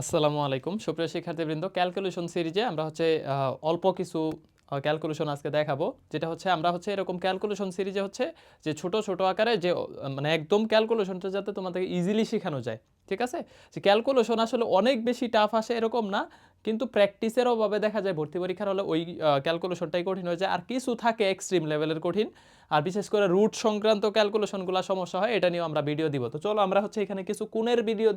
আসসালামু আলাইকুম। সুপ্রিয় শিক্ষার্থীবৃন্দ ক্যালকুলেশন সিরিজে আমরা হচ্ছে অল্প কিছু ক্যালকুলেশন আজকে দেখাবো। যেটা হচ্ছে, আমরা হচ্ছে এরকম ক্যালকুলেশন সিরিজে হচ্ছে যে ছোট ছোট আকারে যে মানে একদম ক্যালকুলেশনটা যাতে তোমাদেরকে ইজিলি শেখানো যায়। ঠিক আছে? যে ক্যালকুলেশন আসলে অনেক বেশি টাফ আসে এরকম না কিন্তু প্র্যাকটিসের অভাবে দেখা যায় ভর্তি পরীক্ষার হলে ওই ক্যালকুলেশনটাই কঠিন হয়ে যায়। আর কিছু থাকে এক্সট্রিম লেভেলের কঠিন। আর বিশেষ করে রুট সংক্রান্ত ক্যালকুলেশনগুলো সমস্যা হয়, এটা নিয়েও আমরা ভিডিও দিব। তো চলো আমরা হচ্ছে এখানে কিছু কোণের ভিডিও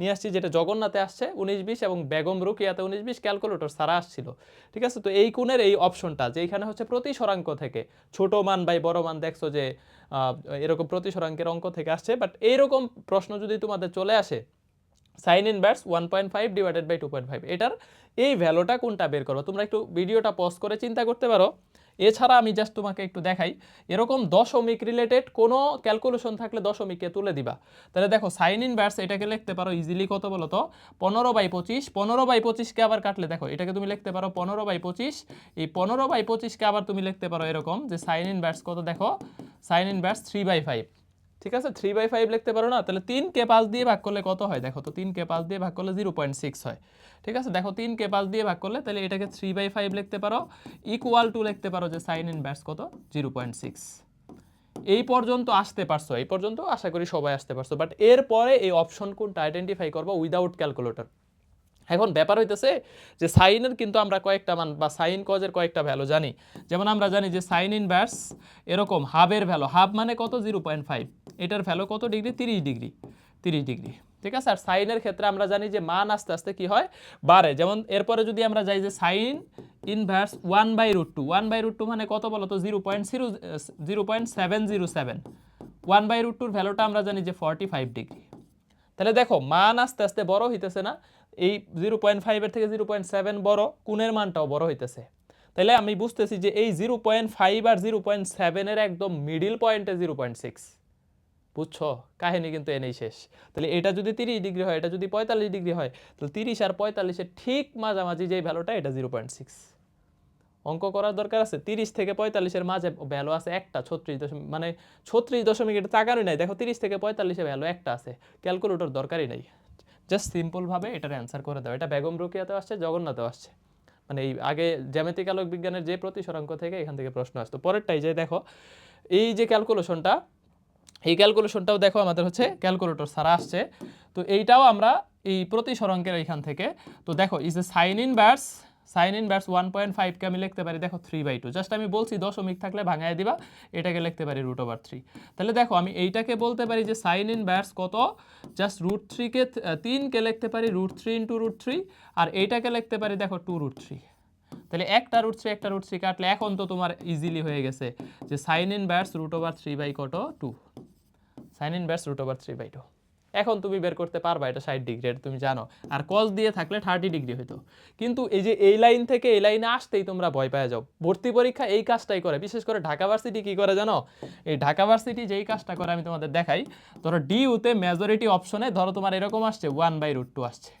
নিয়ে আসছি, যেটা জগন্নাথে আসছে উনিশ বিশ এবং বেগম রুকিয়াতে উনিশ বিশ ক্যালকুলেটর সারা আসছিল। ঠিক আছে? তো এই কোণের এই অপশনটা যে এখানে হচ্ছে প্রতি সরাঙ্ক থেকে, ছোট মান বাই বড় মান দেখছ যে এরকম প্রতি সরাঙ্কের অঙ্ক থেকে আসছে। বাট এইরকম প্রশ্ন যদি তোমাদের চলে আসে sine inverse one point five divided by two point five এটার এই ভ্যালুটা কোনটা বের করো তোমরা একটু ভিডিওটা পজ করে চিন্তা করতে পারো। এছাড়া আমি জাস্ট তোমাকে একটু দেখাই, এরকম দশমিক রিলেটেড কোনো ক্যালকুলেশন থাকলে দশমিককে তুলে দিবা। তাহলে দেখো সাইন ইনভার্স এটাকে লিখতে পারো ইজিলি কত বলো তো? পনেরো বাই পঁচিশ। পনেরো বাই পঁচিশকে আবার কাটলে দেখো, এটাকে তুমি লিখতে পারো পনেরো বাই পঁচিশ। এই পনেরো বাই পঁচিশকে আবার তুমি লিখতে পারো এরকম যে সাইন ইনভার্স কত দেখো? Sine inverse three by five ঠিক আছে? থ্রি বাই ফাইভ লিখতে পারো না? তাহলে তিন কে পাঁচ দিয়ে ভাগ করলে কত হয়? দেখো তো, তিন কে পাঁচ দিয়ে ভাগ করলে জিরো পয়েন্ট সিক্স হয়। ঠিক আছে? দেখো, তিন কে পাঁচ দিয়ে ভাগ করলে তাহলে এটাকে থ্রি বাই ফাইভ লিখতে পারো। ইকুয়াল টু লিখতে পারো যে সাইন ইনভার্স কত? জিরো পয়েন্ট সিক্স এই পর্যন্ত আসতে পারছ, এই পর্যন্ত আশা করি সবাই আসতে পারছ। বাট এরপরে এই অপশন কোনটা? আইডেন্টিফাই করব উইদাউট ক্যালকুলেটর এখন ব্যাপার হইতেছে যে সাইনের কিন্তু আমরা কয়েকটা মান বা সাইন কজের কয়েকটা ভ্যালু জানি। যেমন আমরা জানি যে সাইন ইনভার্স এরকম হাবের ভ্যালু হাব মানে কত? জিরো পয়েন্ট ফাইভ এটার ভ্যালু কত ডিগ্রি? তিরিশ ডিগ্রি। তিরিশ ডিগ্রি। ঠিক আছে? আর সাইনের ক্ষেত্রে আমরা জানি যে মান আস্তে আস্তে কি হয়? বাড়ে। যেমন এরপরে যদি আমরা যাই যে sine inverse one by root two one by root two মানে কত বলো তো zero point zero zero point seven zero seven one by root টুর ভ্যালুটা আমরা জানি যে ফর্টি ফাইভ ডিগ্রি। তাহলে দেখো, মান আস্তে আস্তে বড় হইতেছে না। এই জিরো পয়েন্ট ফাইভের থেকে জিরো পয়েন্ট সেভেন বড়, কোণের মানটাও বড় হইতেছে। তাহলে আমি বুঝতেছি যে এই জিরো পয়েন্ট ফাইভ আর জিরো পয়েন্ট সেভেনের একদম মিডিল পয়েন্টে জিরো পয়েন্ট সিক্স বুঝছ? কাহিনী কিন্তু এনেই শেষ। তাহলে এটা যদি তিরিশ ডিগ্রি হয়, এটা যদি পঁয়তাল্লিশ ডিগ্রি হয়, তাহলে তিরিশ আর পঁয়তাল্লিশের ঠিক মাঝামাঝি যেই ভ্যালুটা এটা জিরো পয়েন্ট সিক্স অঙ্ক করার দরকার আছে, তিরিশ থেকে পঁয়তাল্লিশের মাঝে ভ্যালু আছে একটা, ছত্রিশ দশমিক মানে ছত্রিশ দশমিক এটা তাকারই নাই। দেখো তিরিশ থেকে পঁয়তাল্লিশে ভ্যালু একটা আছে। ক্যালকুলেটর দরকারই নাই। জাস্ট সিম্পলভাবে এটার অ্যান্সার করে দাও। এটা বেগম রুকিয়াতেও আসছে, জগন্নাথেও আসছে। মানে এই আগে জ্যামিতিক আলোক বিজ্ঞানের যে প্রতিসরাঙ্ক থেকে এখান থেকে প্রশ্ন আসতো। পরেরটাই যে দেখো, এই যে ক্যালকুলেশনটা এই ক্যালকুলেশনটাও দেখো আমাদের হচ্ছে ক্যালকুলেটর সারা আসছে। তো এইটাও আমরা এই প্রতিসরাঙ্কের এইখান থেকে, তো দেখো is a sine in inverse sine in inverse one point ফাইভকে আমি লিখতে পারি, দেখো থ্রি বাই টু জাস্ট আমি বলছি দশমিক থাকলে ভাঙায় দিবা, এটাকে লিখতে পারি রুট ওভার থ্রি তাহলে দেখো আমি এইটাকে বলতে পারি যে সাইন ইন ইনভার্স কত? জাস্ট রুট থ্রিকে তিনকে লিখতে পারি root three into root three আর এইটাকে লিখতে পারি দেখো টু রুট থ্রি তাহলে একটা রুট থ্রি একটা রুট থ্রি কাটলে এখন তো তোমার ইজিলি হয়ে গেছে যে sine in inverse root over three by কত? Two sine in inverse root over three by two এখন তুমি বের করতে পারবা, এটা ষাট ডিগ্রি এটা তুমি জানো। আর কস দিয়ে থাকলে থার্টি ডিগ্রি হতো কিন্তু এই যে এই লাইন থেকে এই লাইনে আসতেই তোমরা ভয় পেয়ে যাও। ভর্তি পরীক্ষা এই কাজটাই করে। বিশেষ করে ঢাকা ভার্সিটি কী করে জানো? এই ঢাকা ভার্সিটি যেই কাজটা করে, আমি তোমাদের দেখাই। ধরো ডি উতে মেজরিটি অপশনে ধরো তোমার এরকম আসছে ওয়ান বাই রুট টু আসছে।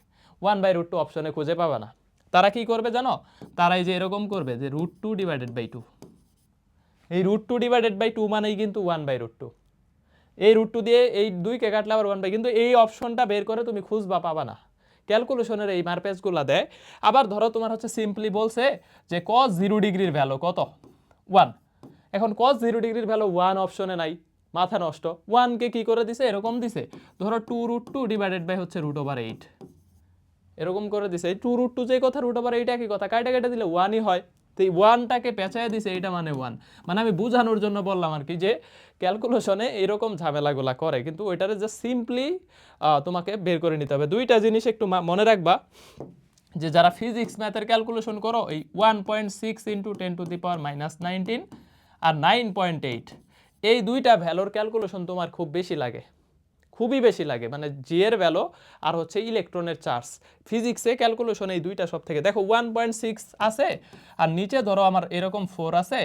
ওয়ান বাই রুট টু অপশনে খুঁজে পাবা না। তারা কি করবে জানো? তারা এই যে এরকম করবে যে root two divided by two এই root two divided by two মানেই কিন্তু ওয়ান বাই রুট টু এই রুট টু দিয়ে এই দুইকে কাটলে আবার ওয়ান বাই কিন্তু এই অপশনটা বের করে তুমি খুঁজবা পাবা না। ক্যালকুলেশনের এই মারপেজগুলো দেয়। আবার ধরো তোমার হচ্ছে সিম্পলি বলছে যে কস জিরো ডিগ্রির ভ্যালু কত? ওয়ান এখন কস জিরো ডিগ্রির ভ্যালু ওয়ান অপশনে নাই। মাথা নষ্ট। ওয়ানকে কি করে দিছে? এরকম দিছে। ধরো two root two divided by হচ্ছে রুট ওভার এইট এরকম করে দিছে। এই টু রুট টু যে কথা রুট ওভার এইট একই কথা। কাটা কেটে দিলে ওয়ানই হয়। তো এই ওয়ানটাকে পেঁচায় দিছে, এইটা মানে ওয়ান মানে আমি বোঝানোর জন্য বললাম আর কি যে ক্যালকুলেশনে এরকম ঝামেলাগুলা করে, কিন্তু ওইটারে যে সিম্পলি তোমাকে বের করে নিতে হবে। দুইটা জিনিস একটু মনে রাখবা যে, যারা ফিজিক্স ম্যাথের ক্যালকুলেশন করো, এই one point six into ten to the power minus nineteen R nine point eight এই দুইটা ভ্যালোর ক্যালকুলেশন তোমার খুব বেশি লাগে। খুবই বেশি লাগে মানে জি এর ভ্যালো আর হচ্ছে ইলেকট্রনের চার্জ ফিজিক্সে ক্যালকুলেশন এই দুইটা সব থেকে দেখো ওয়ান পয়েন্ট সিক্স আছে, আর নিচে ধরো আমার এরকম ফোর আছে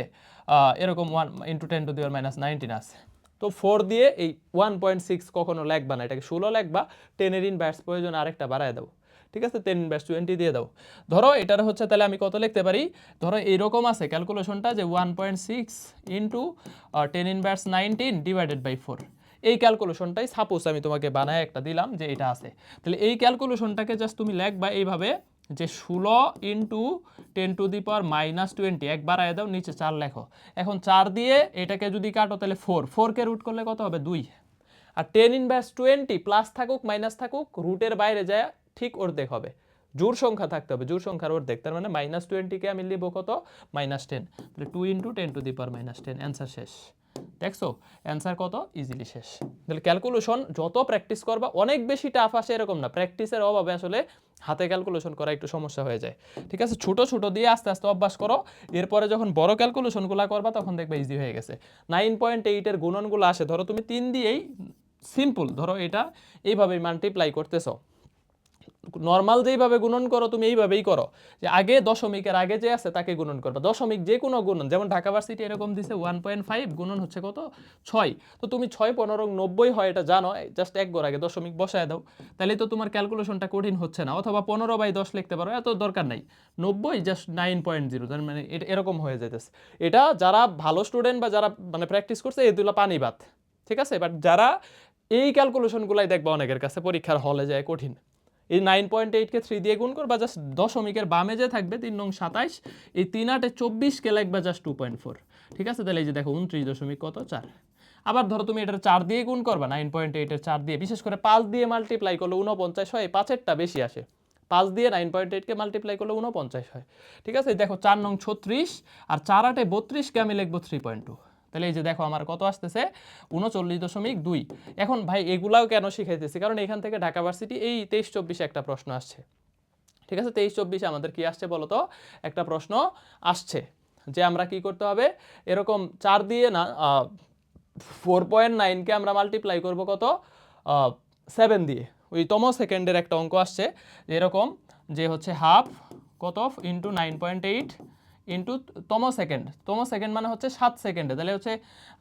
এরকম one into ten to the power minus nineteen আছে। তো ফোর দিয়ে এই ওয়ান পয়েন্ট সিক্স কখনো লেখবা না, এটাকে ষোলো লেখবা টেনের ইন ব্যাটস প্রয়োজন আরেকটা বাড়ায় দাও। ঠিক আছে? টেন ব্যাস টোয়েন্টি দিয়ে দাও। ধরো, এটার হচ্ছে তাহলে আমি কত লিখতে পারি? ধরো, এইরকম আছে ক্যালকুলেশনটা যে one point six into ten in ব্যাটস নাইনটিন ডিভাইডেড বাই ফোর এই ক্যালকুলেশনটাই সাপোজ আমি তোমাকে বানায় একটা দিলাম যে এটা আছে। তাহলে এই ক্যালকুলেশনটাকে জাস্ট তুমি লেখবা এইভাবে যে ষোলো into ten to the power minus twenty একবার আয় দাও, নিচে চার লেখো। এখন চার দিয়ে এটাকে যদি কাটো, তাহলে ফোর ফোরকে রুট করলে কত হবে? দুই। আর টেন ইনভার্স টোয়েন্টি প্লাস থাকুক মাইনাস থাকুক রুটের বাইরে যায়, ঠিক অর্ধেক হবে। জোর সংখ্যা থাকতে হবে, জোর সংখ্যার অর্ধেক। তার মানে মাইনাস টোয়েন্টিকে আমি লিখব কত? মাইনাস টেন তাহলে two into ten to the power minus ten answer শেষ। দেখছ? অ্যান্সার কত? ইজিলি শেষ। তাহলে ক্যালকুলেশন যত প্র্যাকটিস করবা, অনেক বেশি টাফ আসে এরকম না। প্র্যাকটিসের অভাবে আসলে হাতে ক্যালকুলেশন করা একটু সমস্যা হয়ে যায়। ঠিক আছে? ছোট ছোট দিয়ে আস্তে আস্তে অভ্যাস করো। এরপরে যখন বড় ক্যালকুলেশনগুলো করবা, তখন দেখবে ইজি হয়ে গেছে। নাইন পয়েন্ট এইটের গুণনগুলো আসে। ধরো তুমি তিন দিয়েই সিম্পল ধরো এটা এইভাবেই মাল্টিপ্লাই করতেছো। নর্মাল যেইভাবে গুণন করো, তুমি এইভাবেই করো। যে আগে দশমিকের আগে যে আছে, তাকে গুণন করবা। দশমিক যে কোনো গুণন, যেমন ঢাকা ভার্সিটি এরকম দিছে ওয়ান পয়েন্ট ফাইভ গুণন হচ্ছে কত? ছয়। তো তুমি ছয়, পনেরো, নব্বই হয় এটা জানো জাস্ট এক গড় আগে দশমিক বসায় দাও। তাহলে তো তোমার ক্যালকুলেশনটা কঠিন হচ্ছে না। অথবা পনেরো বাই দশ লিখতে পারো, এত দরকার নাই। নব্বই জাস্ট নাইন পয়েন্ট জিরো তার মানে এটা এরকম হয়ে যেতেছে এটা যারা ভালো স্টুডেন্ট বা যারা মানে প্র্যাকটিস করছে এগুলো পানি বাত ঠিক আছে? বাট যারা এই ক্যালকুলেশনগুলাই দেখবা অনেকের কাছে, পরীক্ষার হলে যায় কঠিন। এই নাইন পয়েন্ট এইটকে থ্রি দিয়ে গুণ করবা জাস্ট দশমিকের বামে যে থাকবে, তিন নং সাতাইশ, এই তিন আটে চব্বিশকে লাগবে জাস্ট টু পয়েন্ট ফোর ঠিক আছে? তাহলে এই যে দেখো, উনত্রিশ দশমিক কত? চার। আবার ধরো তুমি এটার চার দিয়ে গুণ করবা নাইন পয়েন্ট এইটের চার দিয়ে, বিশেষ করে পাঁচ দিয়ে মাল্টিপ্লাই করলে উনপঞ্চাশ হয় পাঁচেরটা বেশি আসে। পাঁচ দিয়ে নাইন পয়েন্ট এইটকে মাল্টিপ্লাই করলে উনপঞ্চাশ হয়। ঠিক আছে? দেখো, চার নং ছত্রিশ, আর চার আটে বত্রিশকে আমি লিখব থ্রি পয়েন্ট টু তাহলে এই যে দেখো আমার কত আসতেছে? উনচল্লিশ দশমিক দুই। এখন ভাই এগুলাও কেন শিখাইতেছি? কারণ এখান থেকে ঢাকা ভার্সিটি এই তেইশ চব্বিশে একটা প্রশ্ন আসছে। ঠিক আছে? তেইশ চব্বিশে আমাদের কি আসছে বলো তো? একটা প্রশ্ন আসছে যে আমরা কি করতে হবে? এরকম চার দিয়ে না ফোর পয়েন্ট নাইনকে আমরা মাল্টিপ্লাই করব কত? সেভেন দিয়ে। ওই তম সেকেন্ডের একটা অঙ্ক আসছে। এরকম যে হচ্ছে হাফ কত? Into nine point eight into তম সেকেন্ড তম সেকেন্ড মানে হচ্ছে সাত সেকেন্ডে তাহলে হচ্ছে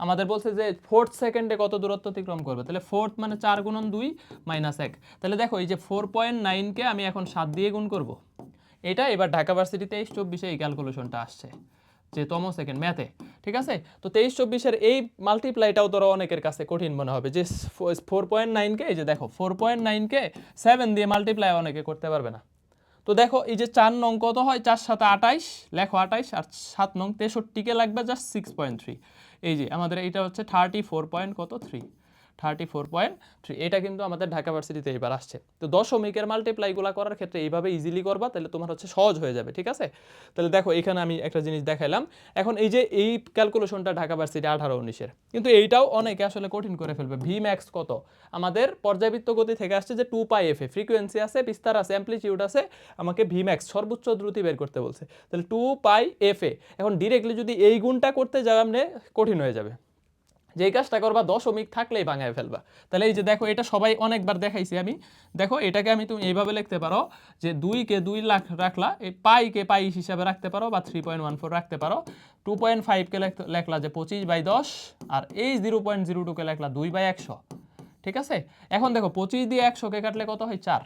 আমাদের বলছে যে ফোর্থ সেকেন্ডে কত দূরত্ব অতিক্রম করবে? তাহলে ফোর্থ মানে চার গুণন দুই মাইনাস এক। তাহলে দেখো এই যে ফোর পয়েন্ট নাইনকে আমি এখন সাত দিয়ে গুণ করব। এটা এবার ঢাকা ভার্সিটি তেইশ চব্বিশে এই ক্যালকুলেশনটা আসছে যে তম সেকেন্ড ম্যাথে ঠিক আছে? তো তেইশ চব্বিশের এই মাল্টিপ্লাইটাও তোরা অনেকের কাছে কঠিন মনে হবে যে ফোর পয়েন্ট নাইনকে এই যে দেখো ফোর পয়েন্ট নাইনকে সেভেন দিয়ে মাল্টিপ্লাই অনেকে করতে পারবে না। তো দেখো, এই যে চার নং কত হয়? চার সাথে আটাইশ, লেখো আটাইশ, আর সাত নং তেষট্টিকে লাগবে জাস্ট সিক্স পয়েন্ট থ্রি এই যে আমাদের এইটা হচ্ছে থার্টি ফোর পয়েন্ট কত? Three thirty four point three এটা কিন্তু আমাদের ঢাকা ভার্সিটিতে এবার আসছে। তো দশমিকের মাল্টিপ্লাইগুলো করার ক্ষেত্রে এইভাবে ইজিলি করবা, তাহলে তোমার হচ্ছে সহজ হয়ে যাবে, ঠিক আছে? তাহলে দেখো, এখানে আমি একটা জিনিস দেখাইলাম। এখন এই যে এই ক্যালকুলেশনটা ঢাকা ভার্সিটি আঠারো উনিশের, কিন্তু এইটাও অনেকে আসলে কঠিন করে ফেলবে। ভি ম্যাক্স কত? আমাদের পর্যাবৃত্ত গতি থেকে আসছে যে two pi f a frequency আছে, বিস্তার আছে অ্যাম্পলিটিউড আছে, আমাকে ভি ম্যাক্স সর্বোচ্চ দ্রুতি বের করতে বলছে। তাহলে টু পাই এফ এ, এখন ডিরেক্টলি যদি এই গুণটা করতে যাও, আপনি কঠিন হয়ে যাবে। যেই কাজটা করবা, দশমিক থাকলেই ভাঙায় ফেলবা। তাহলে এই যে দেখো, এটা সবাই অনেকবার দেখাইছি আমি। দেখো, এটাকে আমি তুমি এইভাবে লিখতে পারো যে দুইকে দুই লাখ রাখলা, এই পাইকে পাই হিসাবে রাখতে পারো বা থ্রি পয়েন্ট ওয়ান ফোর রাখতে পারো। টু পয়েন্ট ফাইভকে লেখলা যে পঁচিশ বাই দশ, আর এই জিরো পয়েন্ট জিরো টুকে লেখলা দুই বাই একশো। ঠিক আছে? এখন দেখো, পঁচিশ দিয়ে একশোকে কাটলে কত হয়? চার।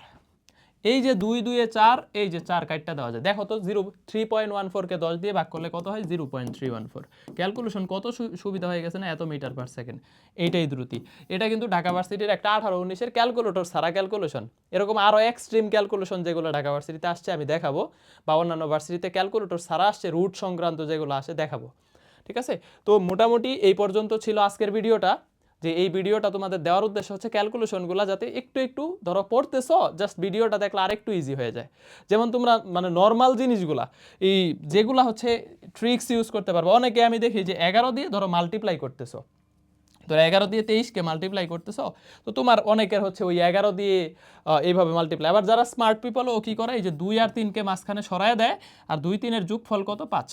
এই যে দুই, দুয়ে চার, এই যে চার কাটটা দেওয়া যায়। দেখো তো, জিরো থ্রি পয়েন্ট ওয়ান ফোরকে দশ দিয়ে ভাগ করলে কত হয়? Zero point three one four calculation কত সুবিধা হয়ে গেছে না এত মিটার পার সেকেন্ড এইটাই দ্রুতি। এটা কিন্তু ঢাকা ভার্সিটির একটা আঠারো উনিশের ক্যালকুলেটর সারা ক্যালকুলেশন এরকম আরও এক্সট্রিম ক্যালকুলেশন যেগুলো ঢাকা ভার্সিটিতে আসছে, আমি দেখাবো। বা অন্যান্য ভার্সিটিতে ক্যালকুলেটর সারা আসছে রুট সংক্রান্ত যেগুলো আসে, দেখাবো। ঠিক আছে? তো মোটামুটি এই পর্যন্ত ছিল আজকের ভিডিওটা। যে এই ভিডিওটা তোমাদের দেওয়ার উদ্দেশ্য হচ্ছে ক্যালকুলেশনগুলো যাতে একটু একটু ধরো পড়তেছো জাস্ট ভিডিওটা দেখলে আরেকটু ইজি হয়ে যায়। যেমন তোমরা মানে নর্মাল জিনিসগুলা, এই যেগুলা হচ্ছে ট্রিক্স ইউজ করতে পারব। অনেকে আমি দেখি যে এগারো দিয়ে ধরো মাল্টিপ্লাই করতেছো। ধরো এগারো দিয়ে তেইশকে মাল্টিপ্লাই করতেছো, তো তোমার অনেকের হচ্ছে ওই এগারো দিয়ে এইভাবে মাল্টিপ্লাই আবার যারা স্মার্ট পিপলও কী করে? এই যে দুই আর তিনকে মাঝখানে সরায় দেয়, আর দুই তিনের যোগফল কত? পাঁচ।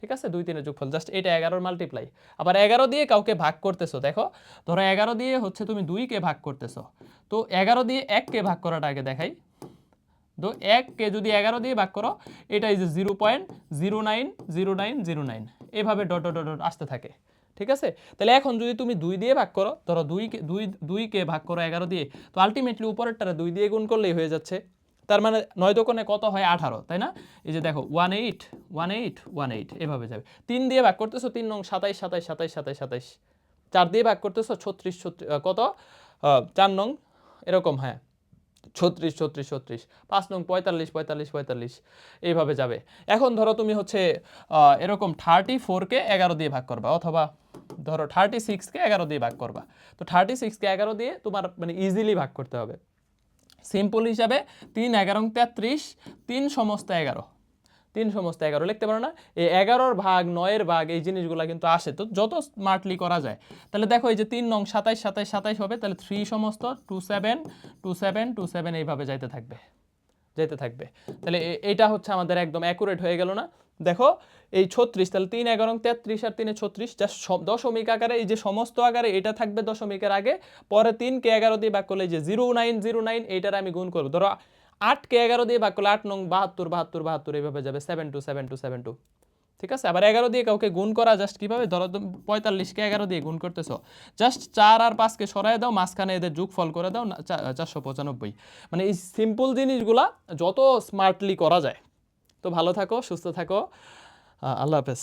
ঠিক আছে? দুই তিনের যোগফল জাস্ট এটা এগারোর মাল্টিপ্লাই আবার এগারো দিয়ে কাউকে ভাগ করতেছো, দেখো, ধরো এগারো দিয়ে হচ্ছে তুমি দুইকে ভাগ করতেছো। তো এগারো দিয়ে এককে ভাগ করাটা আগে দেখাই। তো এককে যদি এগারো দিয়ে ভাগ করো, এটা এই যে zero point zero nine zero nine zero nine. এভাবে ডট ডট ডট আসতে থাকে। ঠিক আছে? তাহলে এখন যদি তুমি দুই দিয়ে ভাগ করো, ধরো দুইকে দুই দুইকে ভাগ করো এগারো দিয়ে, তো আলটিমেটলি উপরেরটারে দুই দিয়ে গুণ করলেই হয়ে যাচ্ছে। তার মানে নয় দোকানে কত হয়? আঠারো, তাই না? এই যে দেখো one eight one eight one eight এভাবে যাবে। তিন দিয়ে ভাগ করতেছো, তিন নং সাতাইশ সাতাইশ সাতাইশ সাতাইশ সাতাইশ। চার দিয়ে ভাগ করতেছো, ছত্রিশ ছত্রিশ কত? চার নং, এরকম হ্যাঁ। ছত্রিশ ছত্রিশ ছত্রিশ। পাঁচ নং, পঁয়তাল্লিশ পঁয়তাল্লিশ পঁয়তাল্লিশ। এইভাবে যাবে। এখন ধরো তুমি হচ্ছে এরকম থার্টি ফোরকে এগারো দিয়ে ভাগ করবা, অথবা ধরো থার্টি সিক্সকে এগারো দিয়ে ভাগ করবা। তো থার্টি সিক্সকে এগারো দিয়ে তোমার মানে ইজিলি ভাগ করতে হবে। সিম্পল হিসাবে তিন এগারো তেত্রিশ, তিন সমস্ত এগারো। তিন সমস্ত এগারো, লিখতে পারো না? এই এগারোর ভাগ, নয়ের ভাগ, এই জিনিসগুলো কিন্তু আসে। তো যত স্মার্টলি করা যায়, তাহলে দেখো এই যে তিন নং সাতাইশ সাতাইশ সাতাইশ হবে, তাহলে থ্রি সমস্ত two seven two seven two seven এইভাবে যাইতে থাকবে। যেতে থাকবে। তাহলে এটা হচ্ছে আমাদের একদম অ্যাকুরেট হয়ে গেল না? দেখো, এই ছত্রিশ, তাহলে তিন এগারো, তেত্রিশ আর তিনে ছত্রিশ, যা দশমিক আকারে, এই যে সমস্ত আকারে এটা থাকবে দশমিকের আগে, পরে তিনকে এগারো দিয়ে ভাগ করলে যে জিরো নাইন জিরো নাইন, এইটার আমি গুণ করব। ধরো আটকে এগারো দিয়ে ভাগ করলে আট নং বাহাত্তর বাহাত্তর বাহাত্তর, এইভাবে যাবে seven two seven two seven two ঠিক আছে? আবার এগারো দিয়ে কাউকে গুণ করা জাস্ট কীভাবে? ধরো পঁয়তাল্লিশকে এগারো দিয়ে গুণ করতেছ। জাস্ট চার আর পাঁচকে সরাই দাও, মাঝখানে এদের যুগ ফল করে দাও চারশো পঁচানব্বই। মানে এই সিম্পল জিনিসগুলা যত স্মার্টলি করা যায়। তো ভালো থাকো, সুস্থ থাকো। আল্লাহ হাফেজ।